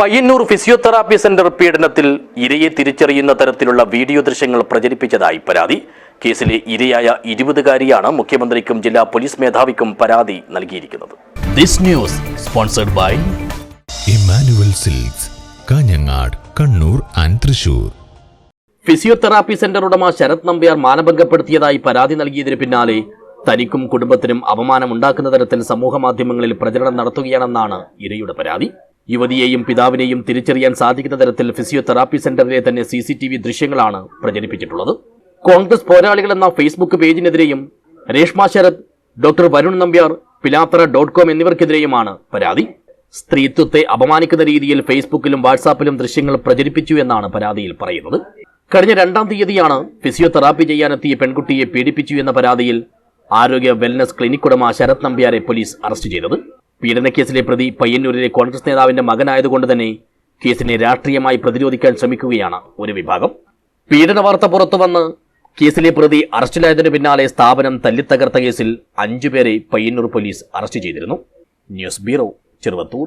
Payyanur physiotherapy centre പീഡനത്തിൽ ഇരയെ തിരിച്ചറിയുന്ന തരത്തിലുള്ള വീഡിയോ ദൃശ്യങ്ങൾ പ്രചരിപ്പിച്ചതായി പരാതി. കേസിലെ ഇരയായ ഇരുപതുകാരിയാണ് മുഖ്യമന്ത്രിക്കും ജില്ലാ പോലീസ് മേധാവിക്കും പരാതി നൽകിയിരിക്കുന്നത്. This news sponsored by Emmanuel Silks Kanhangad Kannur and Thrissur. Physiotherapy centre ഉടമ ശരത് നമ്പ്യാർ മാനഭംഗപ്പെടുത്തിയതായി പരാതി നൽകിയതിന് പിന്നാലെ തനിക്കും കുടുംബത്തിനും അപമാനമുണ്ടാക്കുന്ന തരത്തിൽ സമൂഹ മാധ്യമങ്ങളിൽ പ്രചരണം നടത്തുകയാണെന്നാണ് ഇരയുടെ പരാതി. യുവതിയെയും പിതാവിനെയും തിരിച്ചറിയാൻ സാധിക്കുന്ന തരത്തിൽ ഫിസിയോതെറാപ്പി സെന്ററിലെ തന്നെ സി സി ടി വി ദൃശ്യങ്ങളാണ് പ്രചരിപ്പിച്ചിട്ടുള്ളത്. കോൺഗ്രസ് പോരാളികൾ എന്ന Facebook പേജിനെതിരെയും Reshma Sarath doctor Varun Nambiar Pilathra dot com എന്നിവർക്കെതിരെയുമാണ് പരാതി. സ്ത്രീത്വത്തെ അപമാനിക്കുന്ന രീതിയിൽ ഫേസ്ബുക്കിലും വാട്സാപ്പിലും ദൃശ്യങ്ങൾ പ്രചരിപ്പിച്ചു എന്നാണ് പരാതിയിൽ പറയുന്നത്. കഴിഞ്ഞ രണ്ടാം തീയതിയാണ് ഫിസിയോതെറാപ്പി ചെയ്യാനെത്തിയ പെൺകുട്ടിയെ പീഡിപ്പിച്ചു എന്ന പരാതിയിൽ ആരോഗ്യ വെൽനസ് ക്ലിനിക് ഉടമ ശരത് നമ്പ്യാരെ പോലീസ് അറസ്റ്റ് ചെയ്തത്. പീഡനക്കേസിലെ പ്രതി പയ്യന്നൂരിലെ കോൺഗ്രസ് നേതാവിന്റെ മകനായതുകൊണ്ട് തന്നെ കേസിനെ രാഷ്ട്രീയമായി പ്രതിരോധിക്കാൻ ശ്രമിക്കുകയാണ് ഒരു വിഭാഗം. പീഡന വാർത്ത പുറത്തുവന്ന് കേസിലെ പ്രതി അറസ്റ്റിലായതിനു പിന്നാലെ സ്ഥാപനം തല്ലിത്തകർത്ത കേസിൽ അഞ്ചുപേരെ പയ്യന്നൂർ പോലീസ് അറസ്റ്റ് ചെയ്തിരുന്നു. News bureau Cheruvathur.